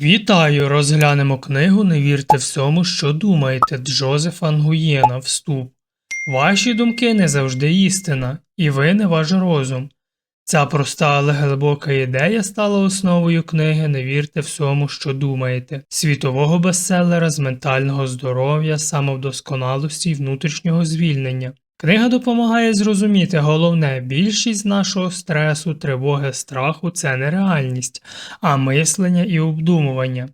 Вітаю! Розглянемо книгу Не вірте всьому, що думаєте Джозефа Нгуєна. Вступ. Ваші думки не завжди істина, і ви не ваш розум. Ця проста, але глибока ідея стала основою книги Не вірте всьому, що думаєте, світового бестселера з ментального здоров'я, самовдосконалості й внутрішнього звільнення. Книга допомагає зрозуміти головне, більшість нашого стресу, тривоги, страху це не реальність, а мислення і обдумування.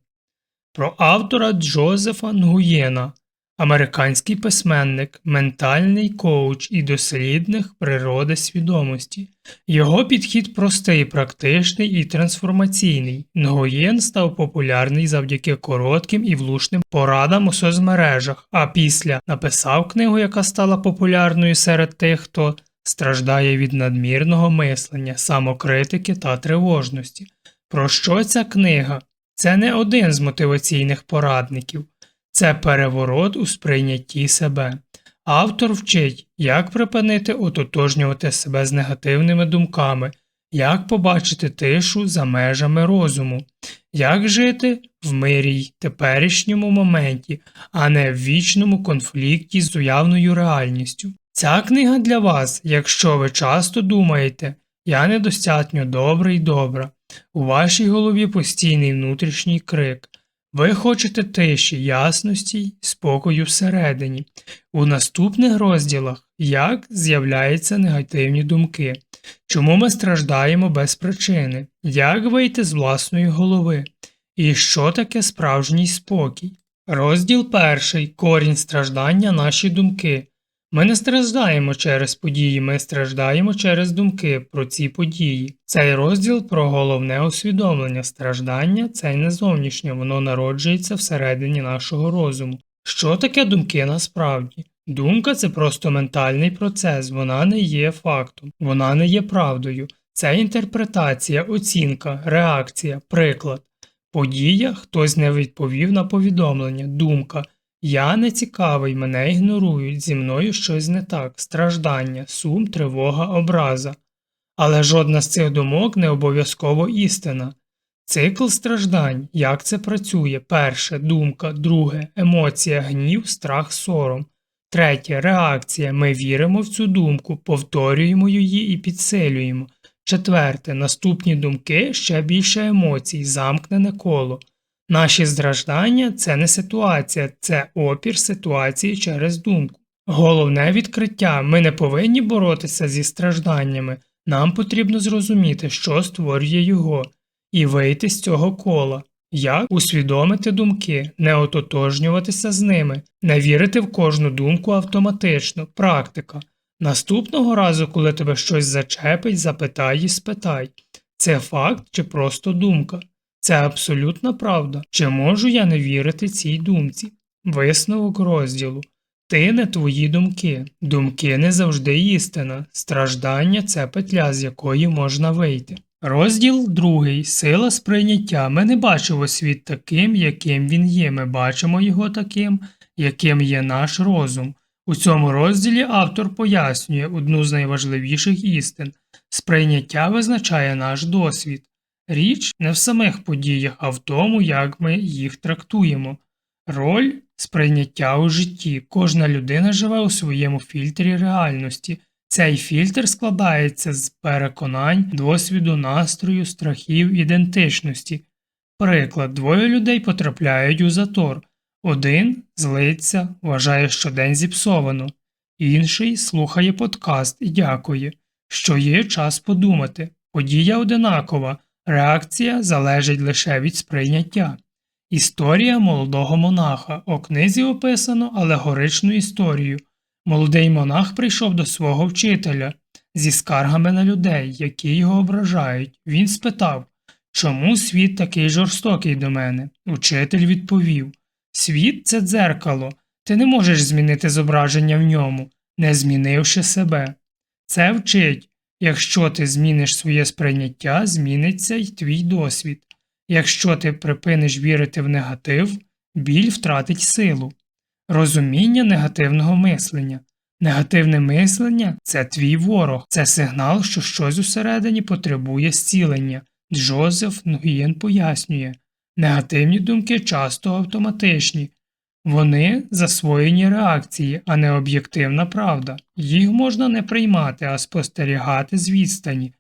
Про автора Джозефа Нгуєна, американський письменник, ментальний коуч і дослідник природи свідомості. Його підхід простий, практичний і трансформаційний. Нгуєн став популярний завдяки коротким і влучним порадам у соцмережах, а після написав книгу, яка стала популярною серед тих, хто страждає від надмірного мислення, самокритики та тривожності. Про що ця книга? Це не один з мотиваційних порадників, це переворот у сприйнятті себе. Автор вчить, як припинити ототожнювати себе з негативними думками, як побачити тишу за межами розуму, як жити в мирі й теперішньому моменті, а не в вічному конфлікті з уявною реальністю. Ця книга для вас, якщо ви часто думаєте, я недостатньо добрий добра. У вашій голові постійний внутрішній крик. Ви хочете тиші, ясності спокою всередині. У наступних розділах як з'являються негативні думки, чому ми страждаємо без причини, як вийти з власної голови, і що таке справжній спокій. Розділ перший корінь страждання наші думки. Ми не страждаємо через події, ми страждаємо через думки про ці події. Цей розділ про головне усвідомлення страждання це не зовнішнє, воно народжується всередині нашого розуму. Що таке думки насправді? Думка це просто ментальний процес, вона не є фактом, вона не є правдою. Це інтерпретація, оцінка, реакція, приклад. Подія, хтось не відповів на повідомлення, думка. Я не цікавий, мене ігнорують, зі мною щось не так, страждання, сум, тривога, образа. Але жодна з цих думок не обов'язково істина. Цикл страждань, як це працює перше думка, друге емоція, гнів, страх, сором. Третє реакція. Ми віримо в цю думку, повторюємо її і підсилюємо. Четверте наступні думки ще більше емоцій, замкнене коло. Наші страждання це не ситуація, це опір ситуації через думку. Головне відкриття ми не повинні боротися зі стражданнями, нам потрібно зрозуміти, що створює його, і вийти з цього кола. Як усвідомити думки, не ототожнюватися з ними, не вірити в кожну думку автоматично, практика. Наступного разу, коли тебе щось зачепить, запитай і спитай це факт чи просто думка. Це абсолютна правда. Чи можу я не вірити цій думці? Висновок розділу. Ти не твої думки. Думки не завжди істина. Страждання це петля, з якої можна вийти. Розділ другий. Сила сприйняття. Ми не бачимо світ таким, яким він є. Ми бачимо його таким, яким є наш розум. У цьому розділі автор пояснює одну з найважливіших істин сприйняття визначає наш досвід. Річ не в самих подіях, а в тому, як ми їх трактуємо. Роль сприйняття у житті. Кожна людина живе у своєму фільтрі реальності. Цей фільтр складається з переконань, досвіду, настрою, страхів, ідентичності. Приклад, двоє людей потрапляють у затор. Один злиться, вважає, що день зіпсовано, інший слухає подкаст і дякує, що є час подумати. Подія одинакова, реакція залежить лише від сприйняття. Історія молодого монаха. У книзі описано алегоричну історію. Молодий монах прийшов до свого вчителя зі скаргами на людей, які його ображають. Він спитав, чому світ такий жорстокий до мене? Учитель відповів Світ це дзеркало, ти не можеш змінити зображення в ньому, не змінивши себе. Це вчить якщо ти зміниш своє сприйняття, зміниться й твій досвід. Якщо ти припиниш вірити в негатив, біль втратить силу. Розуміння негативного мислення. Негативне мислення це твій ворог, це сигнал, що щось усередині потребує зцілення. Джозеф Нгуєн пояснює Негативні думки часто автоматичні. Вони засвоєні реакції, а не об'єктивна правда. Їх можна не приймати, а спостерігати з відстані.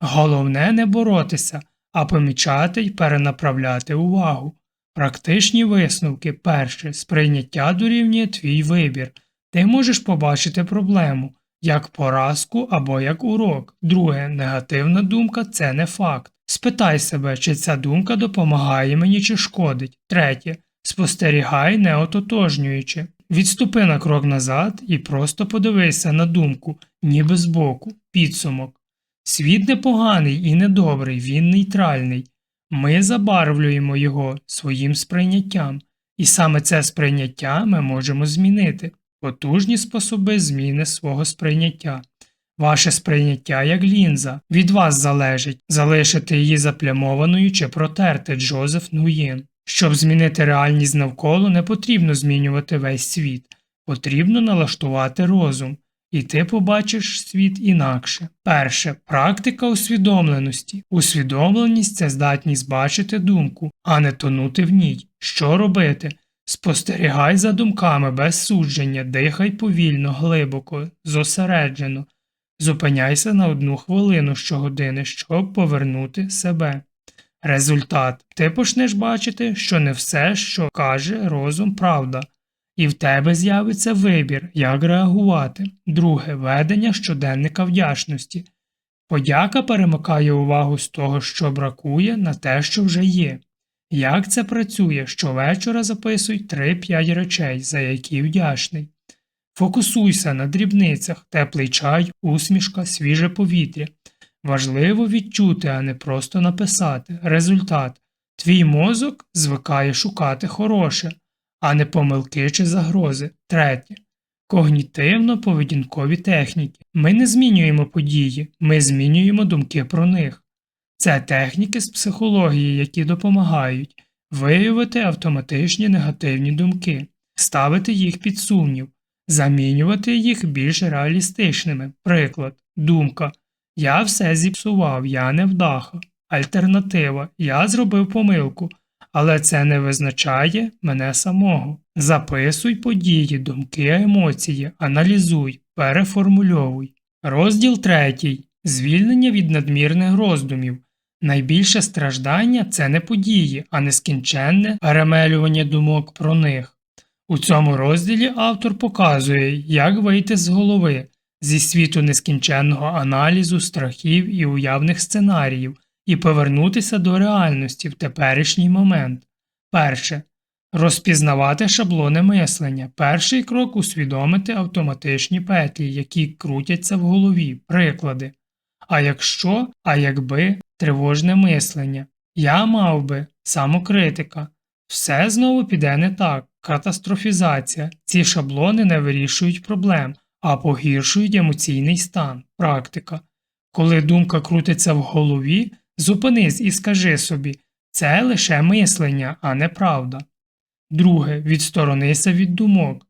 Головне не боротися, а помічати й перенаправляти увагу. Практичні висновки перше сприйняття дорівнює твій вибір. Ти можеш побачити проблему як поразку або як урок. Друге, негативна думка це не факт. Спитай себе, чи ця думка допомагає мені чи шкодить. Третє. Спостерігай, не ототожнюючи. Відступи на крок назад і просто подивися на думку, ніби збоку, підсумок. Світ непоганий і недобрий, він нейтральний. Ми забарвлюємо його своїм сприйняттям, і саме це сприйняття ми можемо змінити, потужні способи зміни свого сприйняття. Ваше сприйняття як лінза. Від вас залежить залишити її заплямованою чи протерти Джозеф Нуїн. Щоб змінити реальність навколо, не потрібно змінювати весь світ, потрібно налаштувати розум, і ти побачиш світ інакше. Перше практика усвідомленості. Усвідомленість це здатність бачити думку, а не тонути в ній. Що робити? Спостерігай за думками без судження, дихай повільно, глибоко, зосереджено. Зупиняйся на одну хвилину щогодини, щоб повернути себе. Результат ти почнеш бачити, що не все, що каже розум, правда, і в тебе з'явиться вибір, як реагувати. Друге ведення щоденника вдячності. Подяка перемикає увагу з того, що бракує, на те, що вже є. Як це працює? Щовечора записуй 3-5 речей, за які вдячний. Фокусуйся на дрібницях, теплий чай, усмішка, свіже повітря. Важливо відчути, а не просто написати. Результат. Твій мозок звикає шукати хороше, а не помилки чи загрози. Третє. Когнітивно-поведінкові техніки. Ми не змінюємо події, ми змінюємо думки про них. Це техніки з психології, які допомагають виявити автоматичні негативні думки, ставити їх під сумнів, замінювати їх більш реалістичними. Приклад, думка. Я все зіпсував, я невдаха. Альтернатива. Я зробив помилку, але це не визначає мене самого. Записуй події, думки, емоції, аналізуй, переформульовуй. Розділ третій. Звільнення від надмірних роздумів. Найбільше страждання це не події, а нескінченне перемелювання думок про них. У цьому розділі автор показує, як вийти з голови, зі світу нескінченного аналізу, страхів і уявних сценаріїв і повернутися до реальності в теперішній момент. Перше. Розпізнавати шаблони мислення. Перший крок усвідомити автоматичні петлі, які крутяться в голові, приклади. А якщо, а якби тривожне мислення. Я мав би, самокритика. Все знову піде не так, катастрофізація. Ці шаблони не вирішують проблем, а погіршують емоційний стан, практика. Коли думка крутиться в голові, зупинись і скажи собі це лише мислення, а не правда. Друге, відсторонися від думок.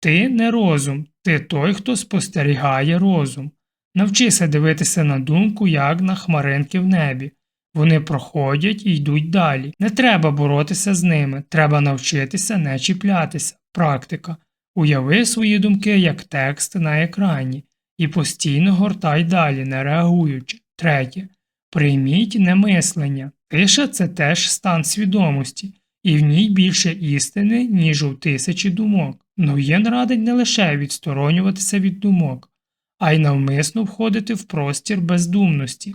Ти не розум, ти той, хто спостерігає розум. Навчися дивитися на думку, як на хмаринки в небі. Вони проходять і йдуть далі. Не треба боротися з ними, треба навчитися не чіплятися. Практика. Уяви свої думки як текст на екрані і постійно гортай далі, не реагуючи. Третє. Прийміть немислення. Тиша це теж стан свідомості, і в ній більше істини, ніж у тисячі думок. Ноєн радить не лише відсторонюватися від думок, а й навмисно входити в простір бездумності.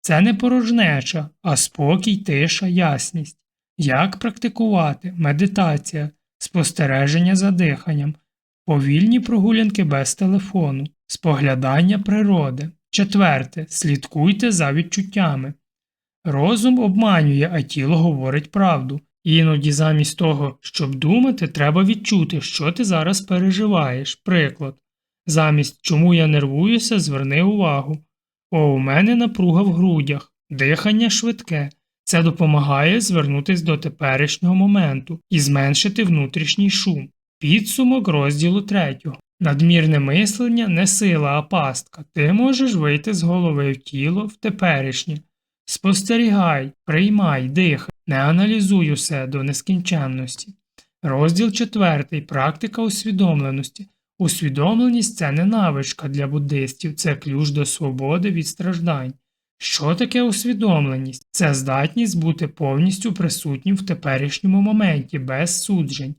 Це не порожнеча, а спокій, тиша, ясність. Як практикувати медитація, спостереження за диханням, повільні прогулянки без телефону, споглядання природи. Четверте. Слідкуйте за відчуттями. Розум обманює, а тіло говорить правду. Іноді замість того, щоб думати, треба відчути, що ти зараз переживаєш. Приклад. Замість чому я нервуюся, зверни увагу. О, у мене напруга в грудях, дихання швидке. Це допомагає звернутися до теперішнього моменту і зменшити внутрішній шум. Підсумок розділу третього. Надмірне мислення не сила, а пастка. Ти можеш вийти з голови в тіло в теперішнє. Спостерігай, приймай, дихай. Не аналізуй усе до нескінченності. Розділ 4. Практика усвідомленості. Усвідомленість це не навичка для буддистів, це ключ до свободи від страждань. Що таке усвідомленість? Це здатність бути повністю присутнім в теперішньому моменті, без суджень.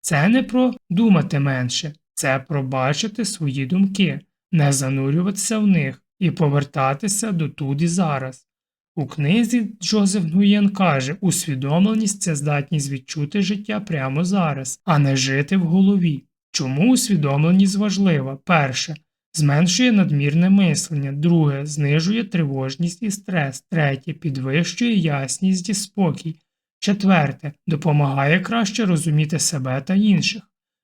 Це не про думати менше, це про бачити свої думки, не занурюватися в них і повертатися до тут і зараз. У книзі Джозеф Гуєн каже, усвідомленість це здатність відчути життя прямо зараз, а не жити в голові. Чому усвідомленість важлива? Перше. Зменшує надмірне мислення, друге знижує тривожність і стрес, третє підвищує ясність і спокій, четверте допомагає краще розуміти себе та інших.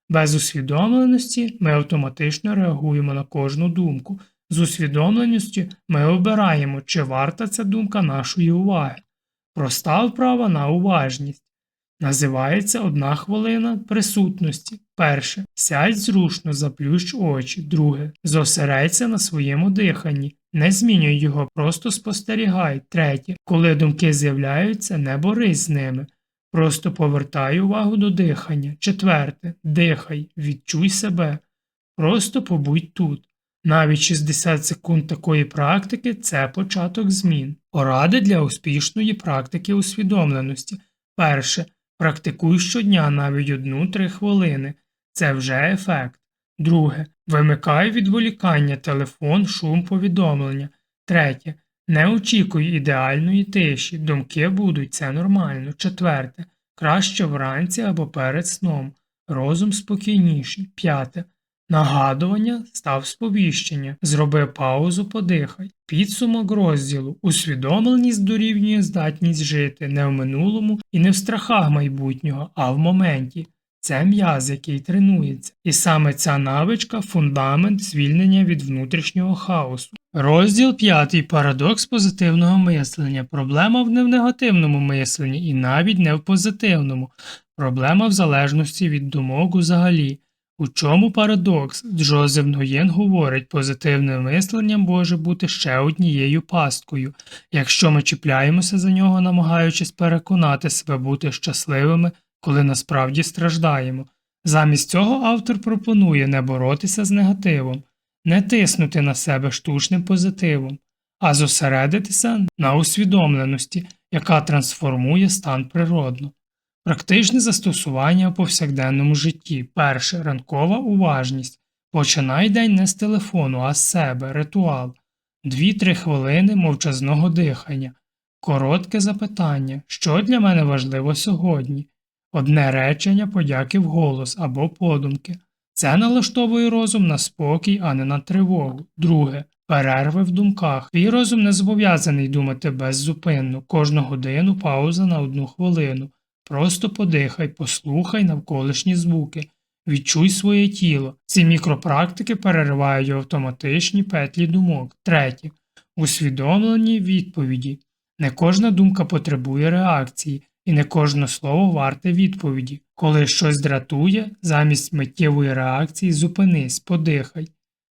Без усвідомленості ми автоматично реагуємо на кожну думку. З усвідомленістю ми обираємо, чи варта ця думка нашої уваги. Проста вправа на уважність. Називається одна хвилина присутності. Перше. Сядь зручно, заплющ очі. Друге. Зосередься на своєму диханні. Не змінюй його, просто спостерігай. Третє. Коли думки з'являються, не борись з ними. Просто повертай увагу до дихання. Четверте. Дихай, відчуй себе. Просто побудь тут. Навіть 60 секунд такої практики це початок змін. Поради для успішної практики усвідомленості. Перше. Практикуй щодня навіть одну-три хвилини. Це вже ефект. Друге. Вимикай відволікання, телефон, шум повідомлення. Третє. Не очікуй ідеальної тиші. Думки будуть, це нормально. Четверте. Краще вранці або перед сном. Розум спокійніший. П'яте. Нагадування став сповіщення. Зроби паузу, подихай. Підсумок розділу. Усвідомленість дорівнює здатність жити не в минулому і не в страхах майбутнього, а в моменті. Це м'яз, який тренується. І саме ця навичка фундамент звільнення від внутрішнього хаосу. Розділ 5. Парадокс позитивного мислення. Проблема в не в негативному мисленні і навіть не в позитивному. Проблема в залежності від думок взагалі. У чому парадокс? Джозеф Ноєн говорить, позитивне мислення може бути ще однією пасткою, якщо ми чіпляємося за нього, намагаючись переконати себе бути щасливими, коли насправді страждаємо. Замість цього автор пропонує не боротися з негативом, не тиснути на себе штучним позитивом, а зосередитися на усвідомленості, яка трансформує стан природно. Практичне застосування у повсякденному житті. Перше ранкова уважність. Починай день не з телефону, а з себе, ритуал. Дві-три хвилини мовчазного дихання. Коротке запитання, що для мене важливо сьогодні. Одне речення подяки вголос або подумки. Це налаштовує розум на спокій, а не на тривогу. Друге. Перерви в думках. Твій розум не зобов'язаний думати беззупинно, кожну годину пауза на одну хвилину. Просто подихай, послухай навколишні звуки, відчуй своє тіло. Ці мікропрактики переривають автоматичні петлі думок. Третє. Усвідомлені відповіді. Не кожна думка потребує реакції, і не кожне слово варте відповіді. Коли щось дратує, замість миттєвої реакції зупинись, подихай.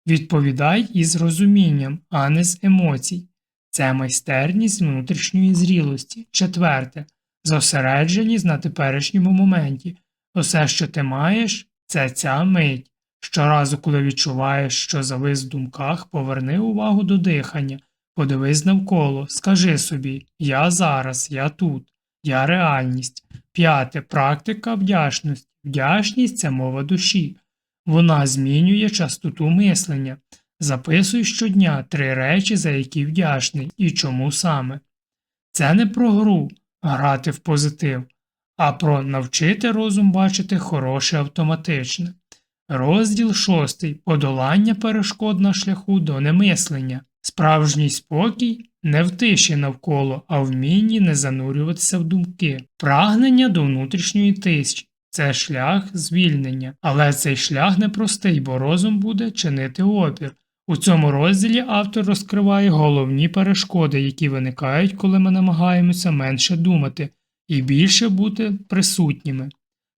Відповідай із розумінням, а не з емоцій. Це майстерність внутрішньої зрілості. Четверте зосередженість на теперішньому моменті. Усе, що ти маєш, це ця мить. Щоразу, коли відчуваєш, що завис в думках, поверни увагу до дихання, подивись навколо, скажи собі Я зараз, я тут, я реальність. П'яте практика вдячності. Вдячність це мова душі. Вона змінює частоту мислення. Записуй щодня три речі, за які вдячний, і чому саме. Це не про гру, грати в позитив, а про навчити розум бачити хороше автоматичне. Розділ шостий Подолання перешкод на шляху до немислення. Справжній спокій не в тиші навколо, а в вмінні не занурюватися в думки. Прагнення до внутрішньої тиші. Це шлях звільнення, але цей шлях непростий, бо розум буде чинити опір. У цьому розділі автор розкриває головні перешкоди, які виникають, коли ми намагаємося менше думати і більше бути присутніми.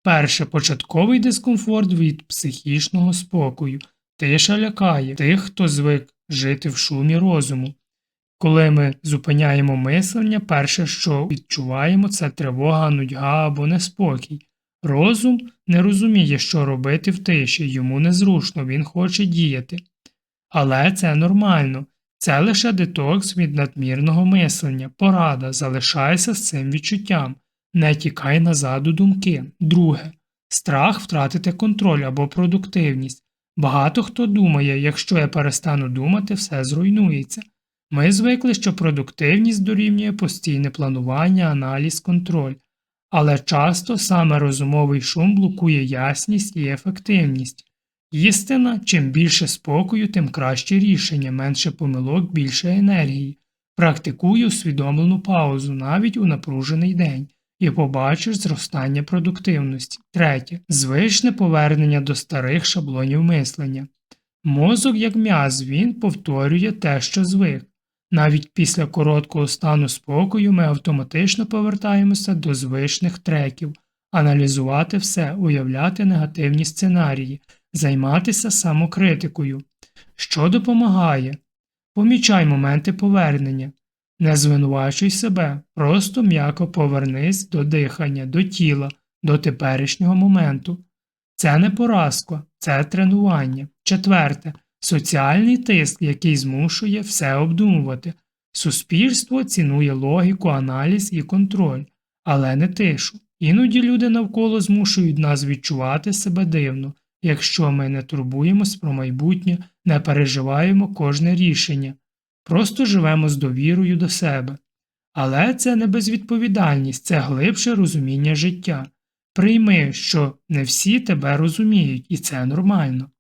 Перше початковий дискомфорт від психічного спокою. Тиша лякає тих, хто звик жити в шумі розуму. Коли ми зупиняємо мислення, перше, що відчуваємо, це тривога, нудьга або неспокій. Розум не розуміє, що робити в тиші, йому незручно, він хоче діяти. Але це нормально, це лише детокс від надмірного мислення, порада, залишайся з цим відчуттям, не тікай назад у думки. Друге, страх втратити контроль або продуктивність. Багато хто думає, якщо я перестану думати, все зруйнується. Ми звикли, що продуктивність дорівнює постійне планування, аналіз, контроль, але часто саме розумовий шум блокує ясність і ефективність. Істина, чим більше спокою, тим краще рішення, менше помилок, більше енергії. Практикуй усвідомлену паузу навіть у напружений день і побачиш зростання продуктивності. Третє. Звичне повернення до старих шаблонів мислення. Мозок, як м'яз, він повторює те, що звик. Навіть після короткого стану спокою ми автоматично повертаємося до звичних треків, аналізувати все, уявляти негативні сценарії, займатися самокритикою. Що допомагає? Помічай моменти повернення. Не звинувачуй себе, просто м'яко повернись до дихання, до тіла, до теперішнього моменту. Це не поразка, це тренування. Четверте соціальний тиск, який змушує все обдумувати. Суспільство цінує логіку, аналіз і контроль, але не тишу. Іноді люди навколо змушують нас відчувати себе дивно, якщо ми не турбуємось про майбутнє, не переживаємо кожне рішення, просто живемо з довірою до себе. Але це не безвідповідальність, це глибше розуміння життя. Прийми, що не всі тебе розуміють, і це нормально.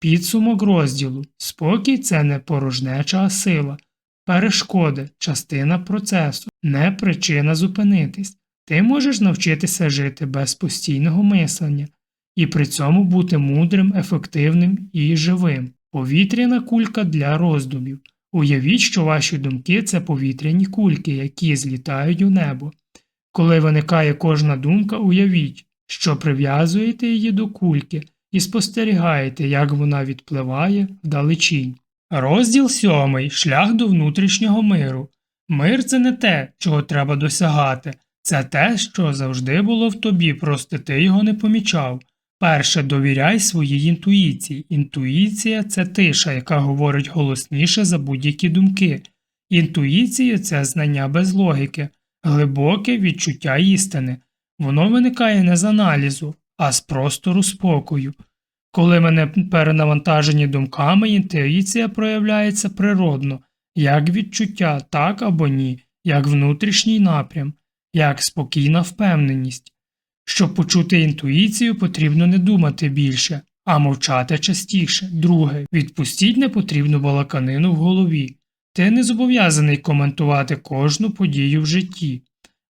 Підсумок розділу спокій це не порожнеча сила, перешкоди, частина процесу, не причина зупинитись. Ти можеш навчитися жити без постійного мислення і при цьому бути мудрим, ефективним і живим. Повітряна кулька для роздумів. Уявіть, що ваші думки це повітряні кульки, які злітають у небо. Коли виникає кожна думка, уявіть, що прив'язуєте її до кульки і спостерігаєте, як вона відпливає вдалечінь. Розділ сьомий Шлях до внутрішнього миру. Мир це не те, чого треба досягати, це те, що завжди було в тобі, просто ти його не помічав. Перше, довіряй своїй інтуїції. Інтуїція це тиша, яка говорить голосніше за будь-які думки. Інтуїція це знання без логіки, глибоке відчуття істини. Воно виникає не з аналізу, а з простору спокою. Коли мене перенавантажені думками, інтуїція проявляється природно, як відчуття, так або ні, як внутрішній напрям, як спокійна впевненість. Щоб почути інтуїцію, потрібно не думати більше, а мовчати частіше. Друге, відпустіть непотрібну балаканину в голові. Ти не зобов'язаний коментувати кожну подію в житті.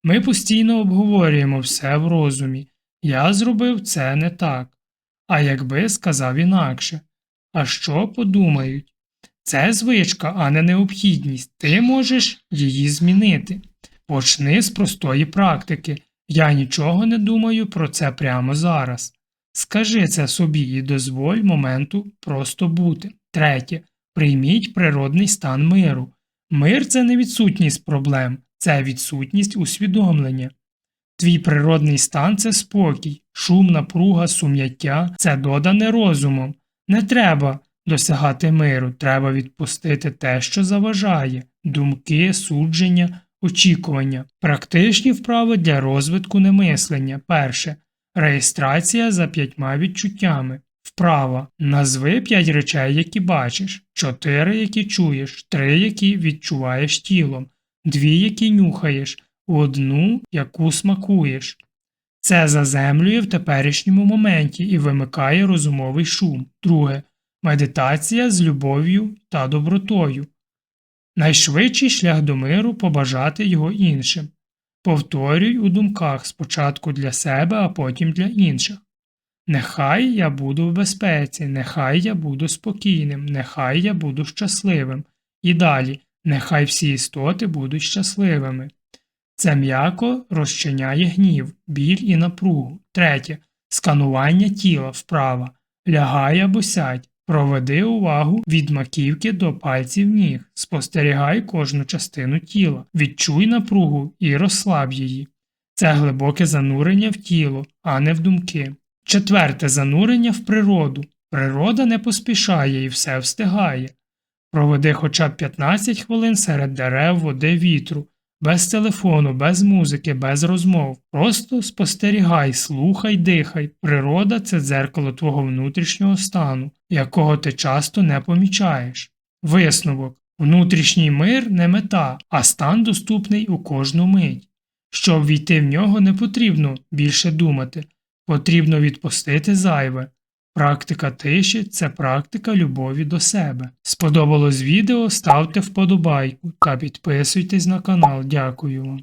Ми постійно обговорюємо все в розумі. Я зробив це не так. А якби сказав інакше. А що подумають? Це звичка, а не необхідність. Ти можеш її змінити. Почни з простої практики. Я нічого не думаю про це прямо зараз. Скажи це собі і дозволь моменту просто бути. Третє. Прийміть природний стан миру. Мир це не відсутність проблем, це відсутність усвідомлення. Твій природний стан це спокій, шум, напруга, сум'яття це додане розумом. Не треба досягати миру, треба відпустити те, що заважає, думки, судження, очікування, практичні вправи для розвитку немислення. Перше. Реєстрація за п'ятьма відчуттями. Вправа. Назви п'ять речей, які бачиш, чотири, які чуєш, три, які відчуваєш тілом, дві, які нюхаєш, одну, яку смакуєш. Це заземлює в теперішньому моменті і вимикає розумовий шум. Друге. Медитація з любов'ю та добротою. Найшвидший шлях до миру побажати його іншим. Повторюй у думках спочатку для себе, а потім для інших. Нехай я буду в безпеці, нехай я буду спокійним, нехай я буду щасливим. І далі, нехай всі істоти будуть щасливими. Це м'яко розчиняє гнів, біль і напругу. Третє. Сканування тіла вправа. Лягай або сядь. Проведи увагу від маківки до пальців ніг, спостерігай кожну частину тіла, відчуй напругу і розслаб її. Це глибоке занурення в тіло, а не в думки. Четверте занурення в природу. Природа не поспішає і все встигає. Проведи хоча б 15 хвилин серед дерев, води, вітру, без телефону, без музики, без розмов. Просто спостерігай, слухай, дихай. Природа це дзеркало твого внутрішнього стану, якого ти часто не помічаєш. Висновок. Внутрішній мир не мета, а стан доступний у кожну мить. Щоб війти в нього не потрібно більше думати, потрібно відпустити зайве. Практика тиші це практика любові до себе. Сподобалось відео, ставте вподобайку та підписуйтесь на канал. Дякую вам.